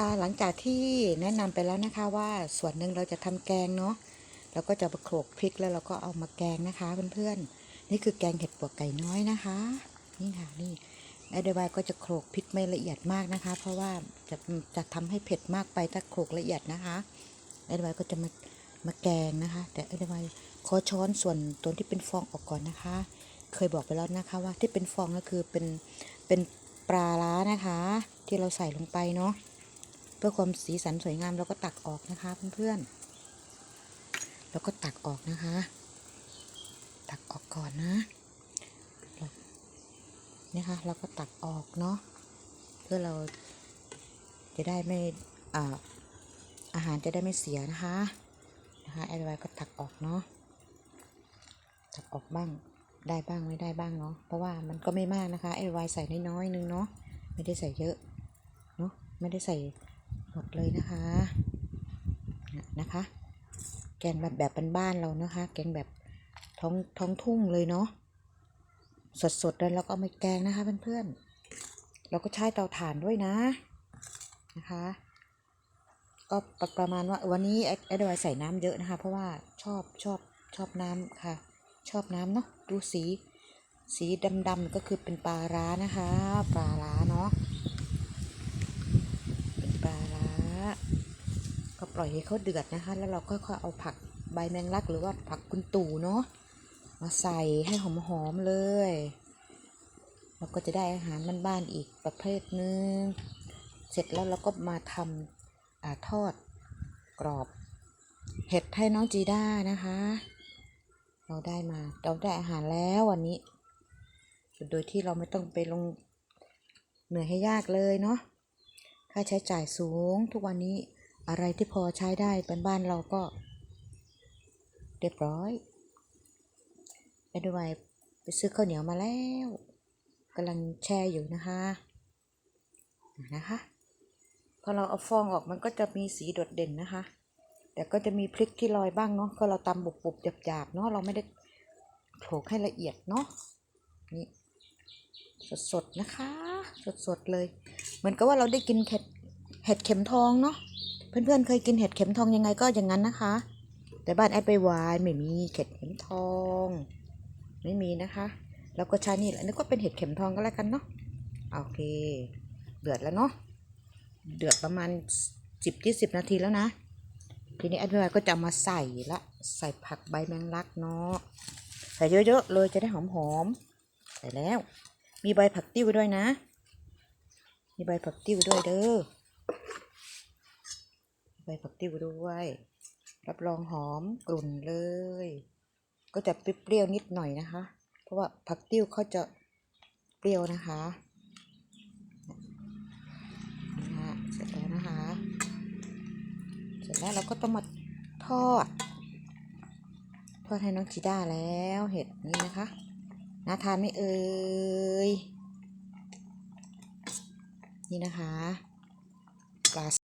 ค่ะหลังจากที่แนะนำไปแล้วนะคะว่าส่วนหนึ่งเราจะทำแกงเนาะเราก็จะมาโขลกพริกแล้วเราก็เอามาแกงนะคะเพื่อนๆนี่คือแกงเห็ดปวกไก่น้อยนะคะ นี่ค่ะนี่ไอเดวายก็จะโขลกพริกไม่ละเอียดมากนะคะ เพราะว่าจะจะทำให้เผ็ดมากไปถ้าโขลกละเอียดนะคะไอเดวายก็จะมามาแกงนะคะ แต่ไอเดวายขอช้อนส่วนตัวที่เป็นฟองออกก่อนนะคะ เคยบอกไปแล้วนะคะว่าที่เป็นฟองก็คือเป็นเป็นปลาล้านะคะ ที่เราใส่ลงไปเนาะ พื่อความสีสันสวยงามเราก็ตักออกนะคะเพื่อนๆแล้วก็ตักออกนะคะ ตักออกก่อนนะนะคะเราก็ตักออกเนาะเพื่อเราจะได้ไม่อาอาหารจะได้ไม่เสียนะคะนะคะไอ้ไวก็ตักออกเนาะตักออกบ้างได้บ้างไม่ได้บ้างเนาะเพราะว่ามันก็ไม่มากนะคะไอ้ไวน์ใส่น้อยๆนึงเนาะไม่ได้ใส่เยอะเนาะไม่ได้ใส่ หมดเลยนะคะนะคะ แกงแบบแบบบ้านๆเรานะคะ แกงแบบท้องท้องทุ่งเลยเนาะสดๆแล้วเราก็เอามาแกงนะคะเพื่อนๆเราก็ใช้เตาถ่านด้วยนะนะคะก็ประประมาณว่าวันนี้ไอ้ไอ้ดอยใส่น้ำเยอะนะคะ เพราะว่าชอบชอบชอบน้ำค่ะ ชอบน้ำเนาะดูสี สีดำๆก็คือเป็นปลาร้านะคะ ปลาร้าเนาะ เป็นปลาร้า ก็ปล่อยให้เขาเดือดนะคะ แล้วเราก็ค่อยๆเอาผักใบแมงลักหรือว่าผักกุนตู่เนาะมาใส่ให้หอมๆเลย เราก็จะได้อาหารบ้านๆอีกประเภทหนึ่งเสร็จแล้วเราก็มาทำอาทอดกรอบเห็ดให้น้องจีด้านะคะ เราได้มาเราได้อาหารแล้ววันนี้ โดยที่เราไม่ต้องไปลงเหนื่อยให้ยากเลยเนาะ ค่าใช้จ่ายสูง ทุกวันนี้อะไรที่พอใช้ได้เป็นบ้านเราก็ เรียบร้อยไปด้วยไปซื้อข้าวเหนียวมาแล้วกำลังแช่อยู่นะคะนะคะพอเราเอาฟองออกมันก็จะมีสีโดดเด่นนะคะ แต่ก็จะมีพริกที่ลอยบ้างเนาะก็เราตำบุบๆหยาบๆเนาะเราไม่ได้โขลกให้ละเอียดเนาะนี่สดๆนะคะ สดๆเลย เหมือนกับว่าเราได้กินเห็ด เห็ดเข็มทองเนาะเพื่อนๆเคยกินเห็ดเข็มทองยังไงก็อย่างนั้นนะคะ แต่บ้านแอดไปวายไม่มีเห็ดเข็มทอง ไม่มีนะคะแล้วก็ใช้นี่แหละนึกว่าเป็นเห็ดเข็มทองก็แล้วกันเนาะโอเค เดือดแล้วเนาะเดือดประมาณสิบยี่สิบนาทีแล้วนะ ทีนี้แอดไปวายก็จะมาใส่ละใส่ผักใบแมงลักเนาะใส่เยอะๆเลยจะได้หอมๆใส่แล้ว มีใบผักติ้วด้วยนะ มีใบผักติ้วด้วยเด้อ ใบผักติ้วด้วย รับรองหอมกลุ่นเลย ก็จะเปรี้ยวๆนิดหน่อยนะคะ เพราะว่าผักติ้วเขาจะเปรี้ยวนะคะเสร็จแล้วนะคะ เสร็จแล้วเราก็ต้องมาทอด ทอดให้น้องจีด้าแล้วเห็ดนี่นะคะน่าทานไม่เอ่ย นี่นะคะปลา